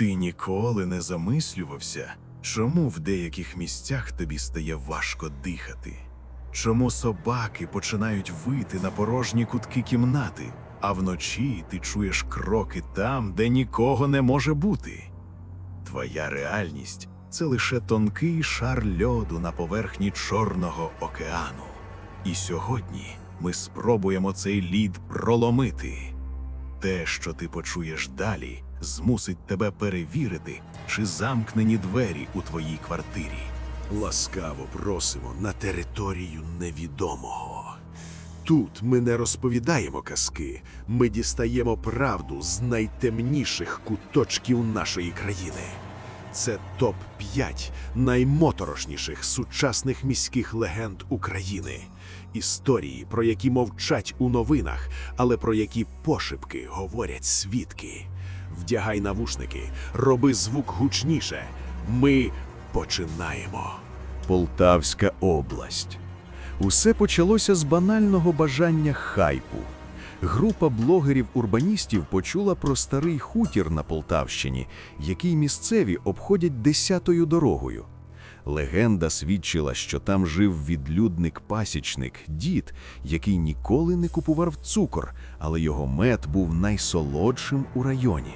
Ти ніколи не замислювався, чому в деяких місцях тобі стає важко дихати? Чому собаки починають вити на порожні кутки кімнати, а вночі ти чуєш кроки там, де нікого не може бути? Твоя реальність це лише тонкий шар льоду на поверхні Чорного океану. І сьогодні ми спробуємо цей лід проломити. Те, що ти почуєш далі, змусить тебе перевірити, чи замкнені двері у твоїй квартирі. Ласкаво просимо на територію невідомого. Тут ми не розповідаємо казки, ми дістаємо правду з найтемніших куточків нашої країни. Це топ-5 наймоторошніших сучасних міських легенд України. Історії, про які мовчать у новинах, але про які пошепки говорять свідки. Вдягай навушники, роби звук гучніше. Ми починаємо. Полтавська область. Усе почалося з банального бажання хайпу. Група блогерів-урбаністів почула про старий хутір на Полтавщині, який місцеві обходять десятою дорогою. Легенда свідчила, що там жив відлюдник-пасічник, дід, який ніколи не купував цукор, але його мед був найсолодшим у районі.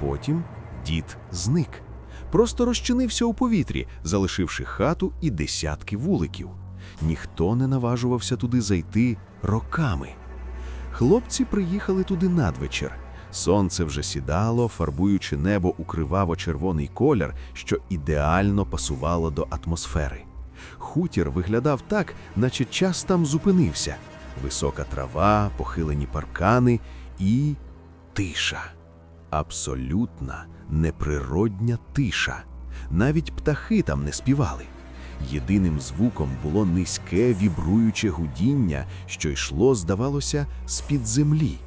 Потім дід зник. Просто розчинився у повітрі, залишивши хату і десятки вуликів. Ніхто не наважувався туди зайти роками. Хлопці приїхали туди надвечір. Сонце вже сідало, фарбуючи небо у криваво-червоний колір, що ідеально пасувало до атмосфери. Хутір виглядав так, наче час там зупинився. Висока трава, похилені паркани і тиша. Абсолютна неприродня тиша. Навіть птахи там не співали. Єдиним звуком було низьке вібруюче гудіння, що йшло, здавалося, з-під землі.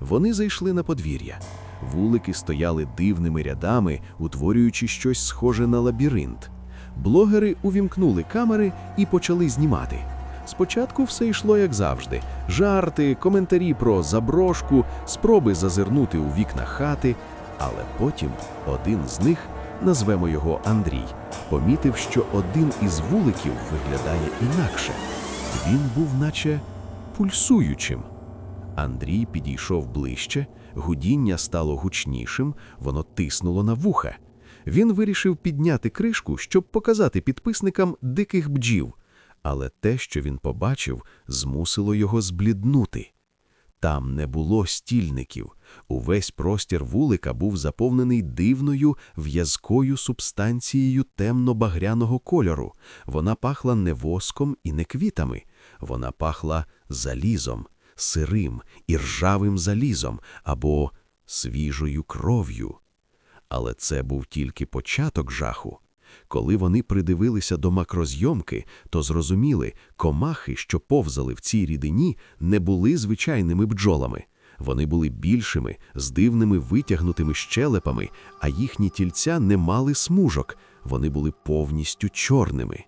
Вони зайшли на подвір'я. Вулики стояли дивними рядами, утворюючи щось схоже на лабіринт. Блогери увімкнули камери і почали знімати. Спочатку все йшло як завжди: жарти, коментарі про заброшку, спроби зазирнути у вікна хати. Але потім один з них, назвемо його Андрій, помітив, що один із вуликів виглядає інакше. Він був наче пульсуючим. Андрій підійшов ближче, гудіння стало гучнішим, воно тиснуло на вуха. Він вирішив підняти кришку, щоб показати підписникам диких бджів, але те, що він побачив, змусило його збліднути. Там не було стільників. Увесь простір вулика був заповнений дивною в'язкою субстанцією темно-багряного кольору. Вона пахла не воском і не квітами. Вона пахла залізом, сирим і ржавим залізом або свіжою кров'ю. Але це був тільки початок жаху. Коли вони придивилися до макрозйомки, то зрозуміли, комахи, що повзали в цій рідині, не були звичайними бджолами. Вони були більшими, з дивними витягнутими щелепами, а їхні тільця не мали смужок, вони були повністю чорними.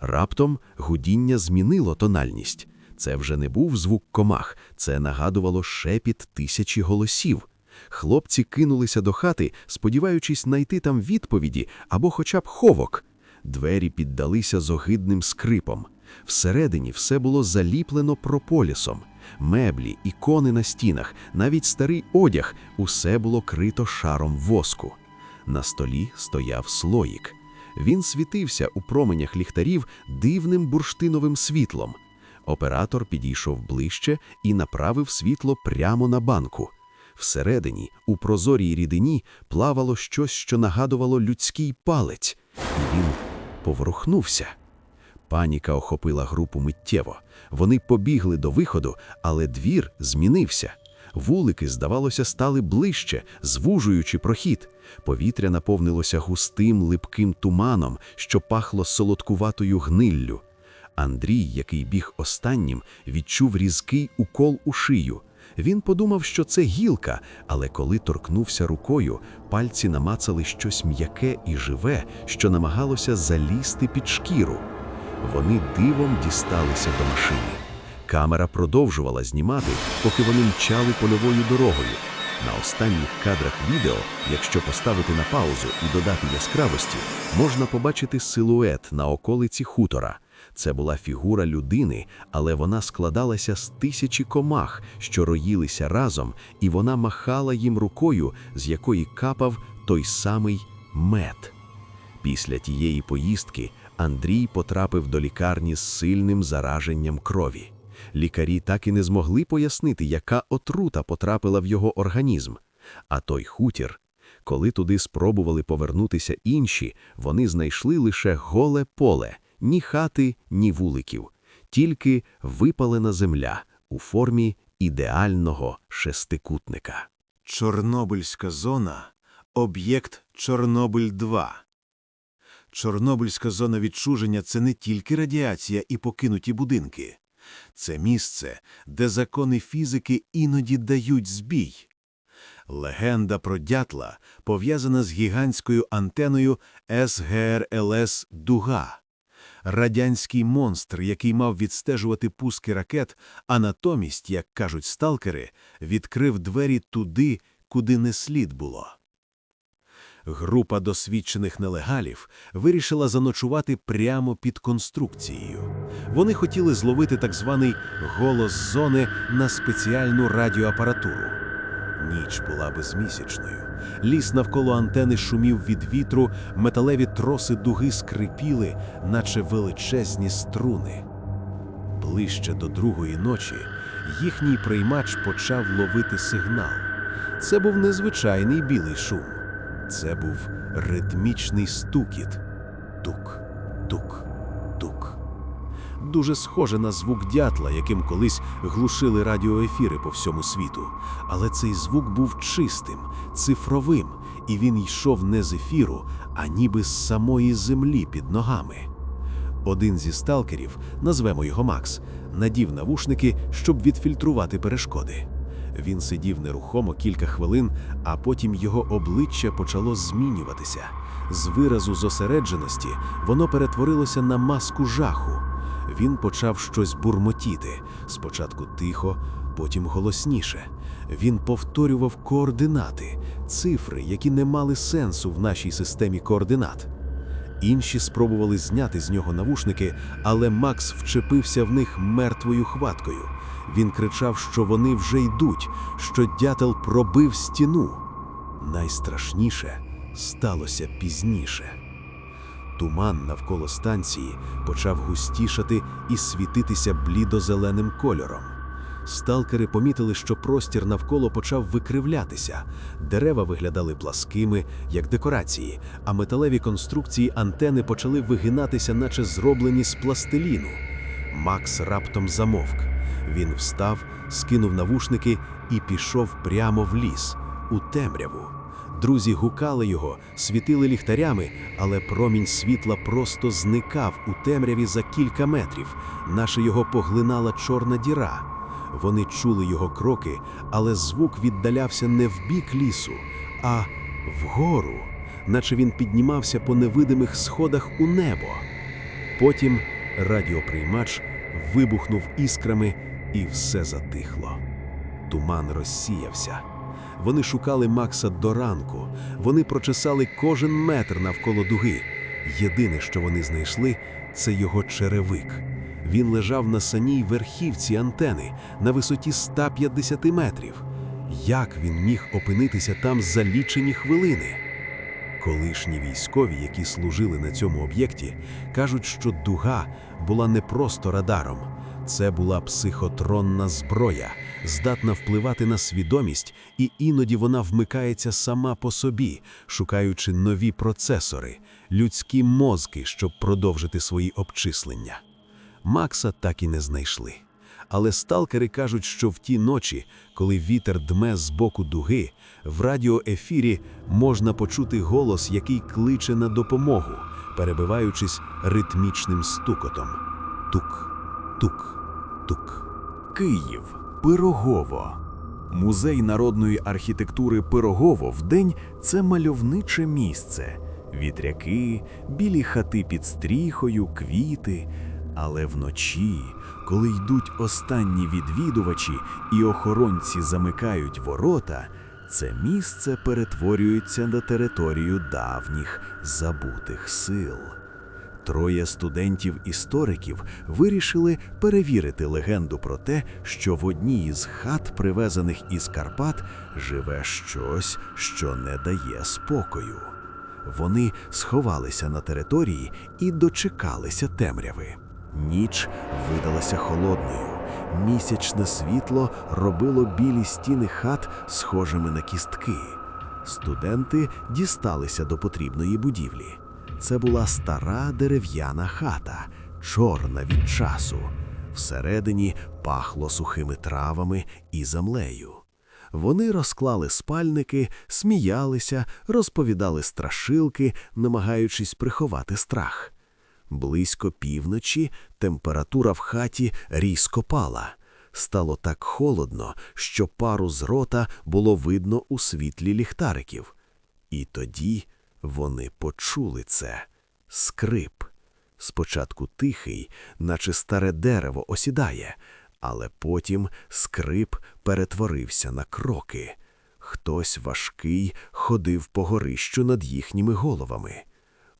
Раптом гудіння змінило тональність. Це вже не був звук комах, це нагадувало шепіт тисячі голосів. Хлопці кинулися до хати, сподіваючись знайти там відповіді або хоча б ховок. Двері піддалися з огидним скрипом. Всередині все було заліплено прополісом. Меблі, ікони на стінах, навіть старий одяг усе було крито шаром воску. На столі стояв слоїк. Він світився у променях ліхтарів дивним бурштиновим світлом. Оператор підійшов ближче і направив світло прямо на банку. Всередині, у прозорій рідині, плавало щось, що нагадувало людський палець, і він поворухнувся. Паніка охопила групу миттєво. Вони побігли до виходу, але двір змінився. Вулики, здавалося, стали ближче, звужуючи прохід. Повітря наповнилося густим липким туманом, що пахло солодкуватою гниллю. Андрій, який біг останнім, відчув різкий укол у шию. Він подумав, що це гілка, але коли торкнувся рукою, пальці намацали щось м'яке і живе, що намагалося залізти під шкіру. Вони дивом дісталися до машини. Камера продовжувала знімати, поки вони мчали польовою дорогою. На останніх кадрах відео, якщо поставити на паузу і додати яскравості, можна побачити силует на околиці хутора. Це була фігура людини, але вона складалася з тисячі комах, що роїлися разом, і вона махала їм рукою, з якої капав той самий мед. Після тієї поїздки Андрій потрапив до лікарні з сильним зараженням крові. Лікарі так і не змогли пояснити, яка отрута потрапила в його організм. А той хутір, коли туди спробували повернутися інші, вони знайшли лише голе поле, ні хати, ні вуликів, тільки випалена земля у формі ідеального шестикутника. Чорнобильська зона об'єкт Чорнобиль-2. Чорнобильська зона відчуження це не тільки радіація і покинуті будинки. Це місце, де закони фізики іноді дають збій. Легенда про дятла пов'язана з гігантською антеною СГРЛС Дуга. Радянський монстр, який мав відстежувати пуски ракет, а натомість, як кажуть сталкери, відкрив двері туди, куди не слід було. Група досвідчених нелегалів вирішила заночувати прямо під конструкцією. Вони хотіли зловити так званий голос зони на спеціальну радіоапаратуру. Ніч була безмісячною. Ліс навколо антени шумів від вітру, металеві троси дуги скрипіли, наче величезні струни. Ближче до другої ночі їхній приймач почав ловити сигнал. Це був незвичайний білий шум. Це був ритмічний стукіт. Тук, тук. Дуже схоже на звук дятла, яким колись глушили радіоефіри по всьому світу. Але цей звук був чистим, цифровим, і він йшов не з ефіру, а ніби з самої землі під ногами. Один зі сталкерів, назвемо його Макс, надів навушники, щоб відфільтрувати перешкоди. Він сидів нерухомо кілька хвилин, а потім його обличчя почало змінюватися. З виразу зосередженості воно перетворилося на маску жаху. Він почав щось бурмотіти, спочатку тихо, потім голосніше. Він повторював координати, цифри, які не мали сенсу в нашій системі координат. Інші спробували зняти з нього навушники, але Макс вчепився в них мертвою хваткою. Він кричав, що вони вже йдуть, що дятел пробив стіну. Найстрашніше сталося пізніше. Туман навколо станції почав густішати і світитися блідо-зеленим кольором. Сталкери помітили, що простір навколо почав викривлятися. Дерева виглядали пласкими, як декорації, а металеві конструкції антени почали вигинатися, наче зроблені з пластиліну. Макс раптом замовк. Він встав, скинув навушники і пішов прямо в ліс, у темряву. Друзі гукали його, світили ліхтарями, але промінь світла просто зникав у темряві за кілька метрів, наче його поглинала чорна діра. Вони чули його кроки, але звук віддалявся не в бік лісу, а вгору, наче він піднімався по невидимих сходах у небо. Потім радіоприймач вибухнув іскрами, і все затихло. Туман розсіявся. Вони шукали Макса до ранку. Вони прочесали кожен метр навколо дуги. Єдине, що вони знайшли, це його черевик. Він лежав на саній верхівці антени на висоті 150 метрів. Як він міг опинитися там за лічені хвилини? Колишні військові, які служили на цьому об'єкті, кажуть, що дуга була не просто радаром. Це була психотронна зброя, здатна впливати на свідомість, і іноді вона вмикається сама по собі, шукаючи нові процесори, людські мозки, щоб продовжити свої обчислення. Макса так і не знайшли. Але сталкери кажуть, що в ті ночі, коли вітер дме з боку дуги, в радіоефірі можна почути голос, який кличе на допомогу, перебиваючись ритмічним стукотом. Тук, тук, тук. Київ, Пирогово. Музей народної архітектури Пирогово вдень це мальовниче місце. Вітряки, білі хати під стріхою, квіти. Але вночі, коли йдуть останні відвідувачі і охоронці замикають ворота, Це місце перетворюється на територію давніх забутих сил. Троє студентів-істориків вирішили перевірити легенду про те, що в одній із хат, привезених із Карпат, живе щось, що не дає спокою. Вони сховалися на території і дочекалися темряви. Ніч видалася холодною. Місячне світло робило білі стіни хат схожими на кістки. Студенти дісталися до потрібної будівлі. Це була стара дерев'яна хата, чорна від часу. Всередині пахло сухими травами і землею. Вони розклали спальники, сміялися, розповідали страшилки, намагаючись приховати страх. Близько півночі температура в хаті різко пала. Стало так холодно, що пару з рота було видно у світлі ліхтариків. І тоді вони почули це скрип. Спочатку тихий, наче старе дерево осідає, але потім скрип перетворився на кроки. Хтось важкий ходив по горищу над їхніми головами.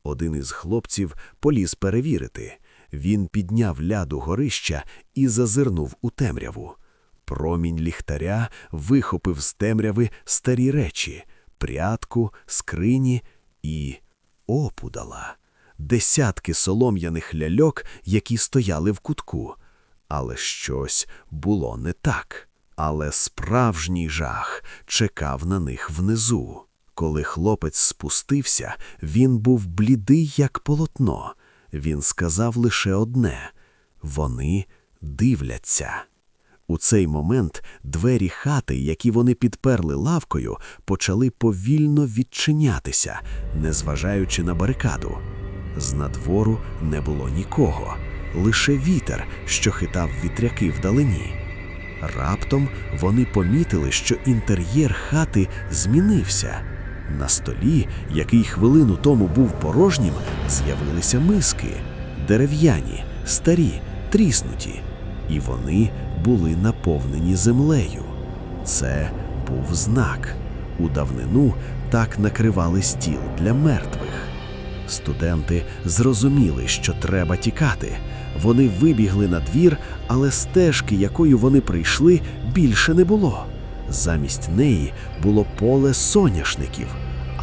Один із хлопців поліз перевірити. Він підняв ляду горища і зазирнув у темряву. Промінь ліхтаря вихопив з темряви старі речі прядку, скрині і опудала. Десятки солом'яних ляльок, які стояли в кутку. Але щось було не так. Але справжній жах чекав на них внизу. Коли хлопець спустився, він був блідий, як полотно. Він сказав лише одне вони дивляться. У цей момент двері хати, які вони підперли лавкою, почали повільно відчинятися, незважаючи на барикаду. З надвору не було нікого, лише вітер, що хитав вітряки вдалині. Раптом вони помітили, що інтер'єр хати змінився. На столі, який хвилину тому був порожнім, з'явилися миски дерев'яні, старі, тріснуті, і вони були наповнені землею. Це був знак. У давнину так накривали стіл для мертвих. Студенти зрозуміли, що треба тікати. Вони вибігли на двір, але стежки, якою вони прийшли, більше не було. Замість неї було поле соняшників.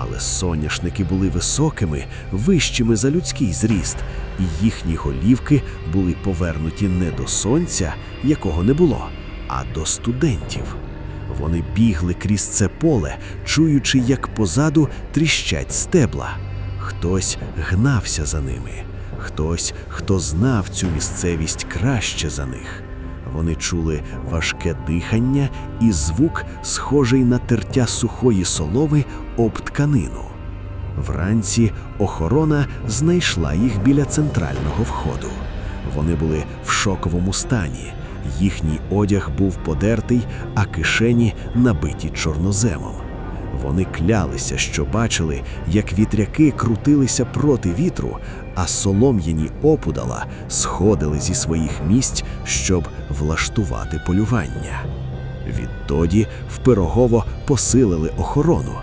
Але соняшники були високими, вищими за людський зріст, і їхні голівки були повернуті не до сонця, якого не було, а до студентів. Вони бігли крізь це поле, чуючи, як позаду тріщать стебла. Хтось гнався за ними, хтось, хто знав цю місцевість краще за них. Вони чули важке дихання і звук, схожий на тертя сухої солови об тканину. Вранці охорона знайшла їх біля центрального входу. Вони були в шоковому стані. Їхній одяг був подертий, а кишені набиті чорноземом. Вони клялися, що бачили, як вітряки крутилися проти вітру, а солом'яні опудала сходили зі своїх місць, щоб влаштувати полювання. Відтоді в Пирогово посилили охорону,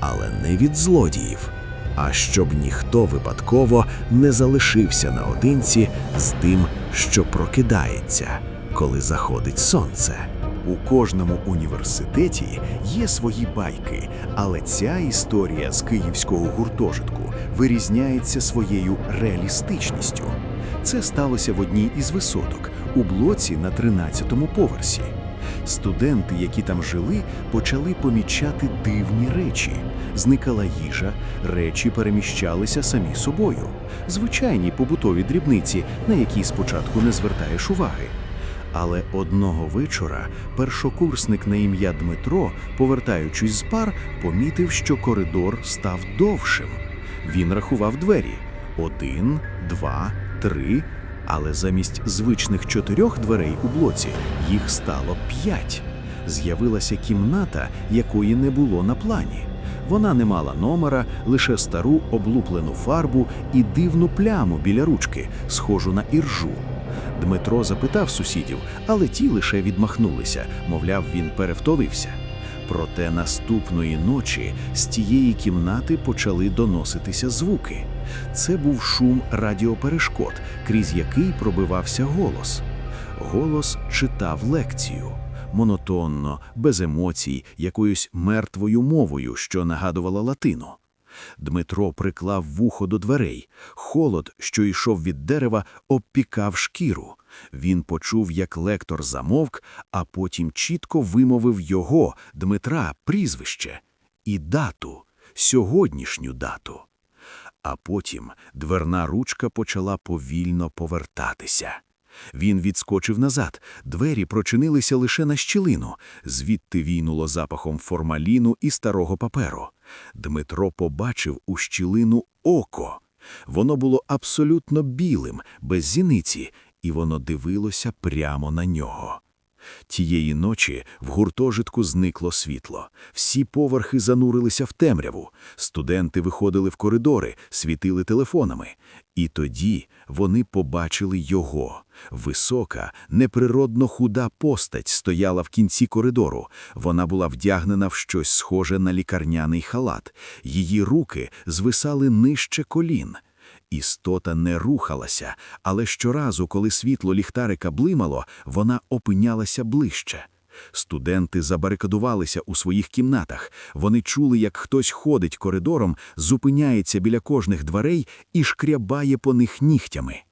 але не від злодіїв, а щоб ніхто випадково не залишився наодинці з тим, що прокидається, коли заходить сонце. У кожному університеті є свої байки, але ця історія з київського гуртожитку вирізняється своєю реалістичністю. Це сталося в одній із висоток у блоці на 13-му поверсі. Студенти, які там жили, почали помічати дивні речі. Зникала їжа, речі переміщалися самі собою. Звичайні побутові дрібниці, на які спочатку не звертаєш уваги. Але одного вечора першокурсник на ім'я Дмитро, повертаючись з пар, помітив, що коридор став довшим. Він рахував двері один, два, три. Але замість звичних чотирьох дверей у блоці їх стало п'ять. З'явилася кімната, якої не було на плані. Вона не мала номера, лише стару облуплену фарбу і дивну пляму біля ручки, схожу на іржу. Дмитро запитав сусідів, але ті лише відмахнулися, мовляв, він перевтовився. Проте наступної ночі з тієї кімнати почали доноситися звуки. Це був шум радіоперешкод, крізь який пробивався голос. Голос читав лекцію. Монотонно, без емоцій, якоюсь мертвою мовою, що нагадувала латину. Дмитро приклав вухо до дверей. Холод, що йшов від дерева, обпікав шкіру. Він почув, як лектор замовк, а потім чітко вимовив його, Дмитра, прізвище і дату, сьогоднішню дату. А потім дверна ручка почала повільно повертатися. Він відскочив назад, двері прочинилися лише на щілину, звідти війнуло запахом формаліну і старого паперу. Дмитро побачив у щілину око. Воно було абсолютно білим, без зіниці, і воно дивилося прямо на нього. Тієї ночі в гуртожитку зникло світло. Всі поверхи занурилися в темряву. Студенти виходили в коридори, світили телефонами. І тоді вони побачили його. Висока, неприродно худа постать стояла в кінці коридору. Вона була вдягнена в щось схоже на лікарняний халат. Її руки звисали нижче колін. Істота не рухалася, але щоразу, коли світло ліхтарика блимало, вона опинялася ближче. Студенти забарикадувалися у своїх кімнатах. Вони чули, як хтось ходить коридором, зупиняється біля кожних дверей і шкрябає по них нігтями.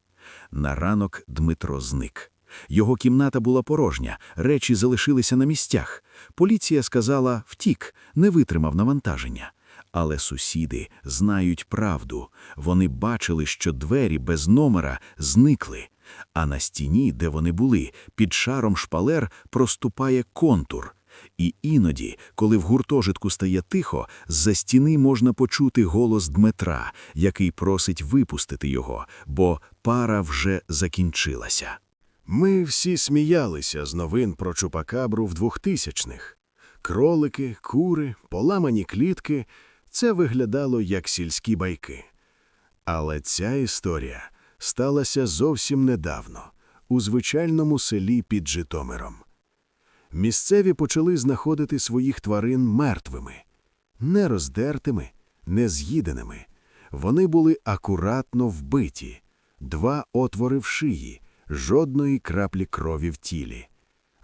На ранок Дмитро зник. Його кімната була порожня, речі залишилися на місцях. Поліція сказала «втік», не витримав навантаження. Але сусіди знають правду. Вони бачили, що двері без номера зникли. А на стіні, де вони були, під шаром шпалер проступає контур. І іноді, коли в гуртожитку стає тихо, з-за стіни можна почути голос Дмитра, який просить випустити його, бо пара вже закінчилася. Ми всі сміялися з новин про Чупакабру в 2000-х. Кролики, кури, поламані клітки – це виглядало як сільські байки. Але ця історія сталася зовсім недавно, у звичайному селі під Житомиром. Місцеві почали знаходити своїх тварин мертвими, не роздертими, не з'їденими. Вони були акуратно вбиті, два отвори в шиї, жодної краплі крові в тілі.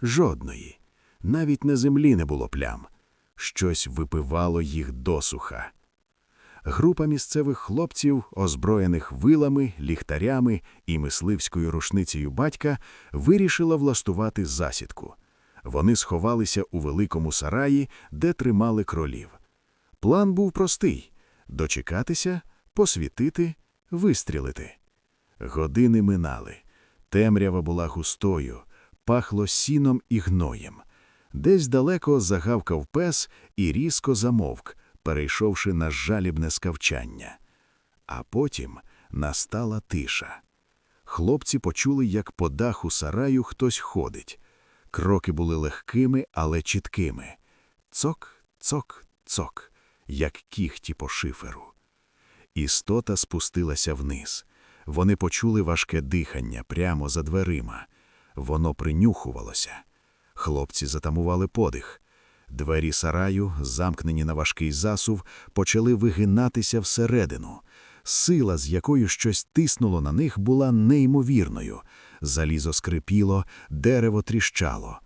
Жодної. Навіть на землі не було плям. Щось випивало їх досуха. Група місцевих хлопців, озброєних вилами, ліхтарями і мисливською рушницею батька, вирішила влаштувати засідку. Вони сховалися у великому сараї, де тримали кролів. План був простий – дочекатися, посвітити, вистрілити. Години минали. Темрява була густою, пахло сіном і гноєм. Десь далеко загавкав пес і різко замовк, перейшовши на жалібне скавчання. А потім настала тиша. Хлопці почули, як по даху сараю хтось ходить. Кроки були легкими, але чіткими. Цок, цок, цок, як кіхті по шиферу. Істота спустилася вниз. Вони почули важке дихання прямо за дверима. Воно принюхувалося. Хлопці затамували подих. Двері сараю, замкнені на важкий засув, почали вигинатися всередину. Сила, з якою щось тиснуло на них, була неймовірною. Залізо скрипіло, дерево тріщало.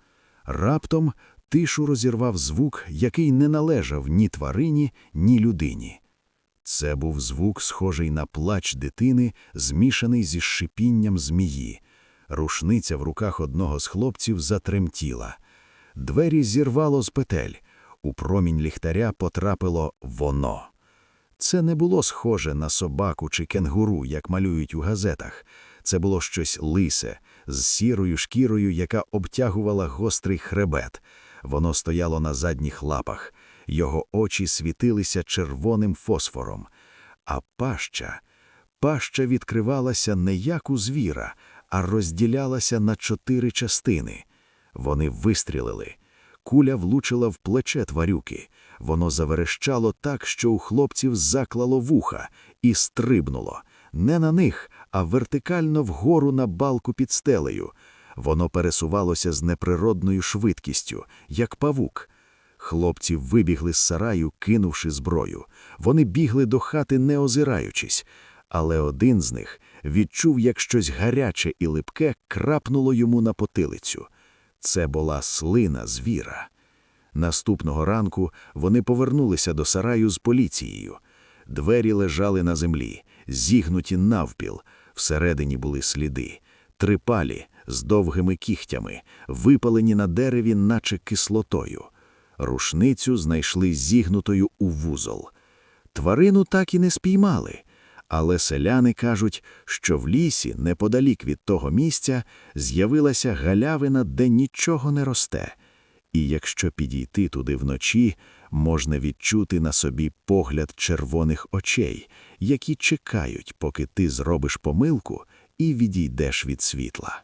Раптом тишу розірвав звук, який не належав ні тварині, ні людині. Це був звук, схожий на плач дитини, змішаний зі шипінням змії. Рушниця в руках одного з хлопців затремтіла. Двері зірвало з петель. У промінь ліхтаря потрапило воно. Це не було схоже на собаку чи кенгуру, як малюють у газетах. Це було щось лисе, з сірою шкірою, яка обтягувала гострий хребет. Воно стояло на задніх лапах. Його очі світилися червоним фосфором. А паща, паща відкривалася не як у звіра, а розділялася на чотири частини. Вони вистрілили. Куля влучила в плече тварюки. Воно заверещало так, що у хлопців заклало вуха, і стрибнуло. Не на них, а вертикально вгору на балку під стелею. Воно пересувалося з неприродною швидкістю, як павук. Хлопці вибігли з сараю, кинувши зброю. Вони бігли до хати, не озираючись, але один з них відчув, як щось гаряче і липке крапнуло йому на потилицю. Це була слина звіра. Наступного ранку вони повернулися до сараю з поліцією. Двері лежали на землі, зігнуті навпіл, всередині були сліди, трипалі з довгими кігтями, випалені на дереві, наче кислотою. Рушницю знайшли зігнутою у вузол. Тварину так і не спіймали, але селяни кажуть, що в лісі, неподалік від того місця, з'явилася галявина, де нічого не росте. І якщо підійти туди вночі, можна відчути на собі погляд червоних очей, які чекають, поки ти зробиш помилку і відійдеш від світла.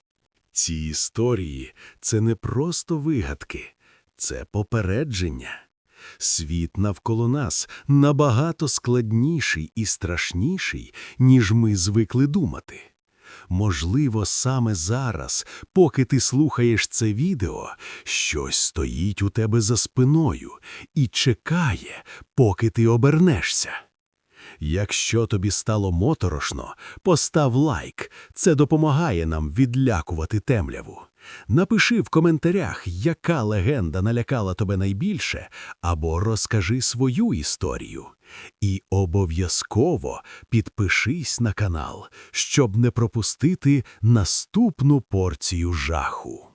Ці історії це не просто вигадки, це попередження. Світ навколо нас набагато складніший і страшніший, ніж ми звикли думати. Можливо, саме зараз, поки ти слухаєш це відео, щось стоїть у тебе за спиною і чекає, поки ти обернешся. Якщо тобі стало моторошно, постав лайк. Це допомагає нам відлякувати темряву. Напиши в коментарях, яка легенда налякала тебе найбільше, або розкажи свою історію. І обов'язково підпишись на канал, щоб не пропустити наступну порцію жаху.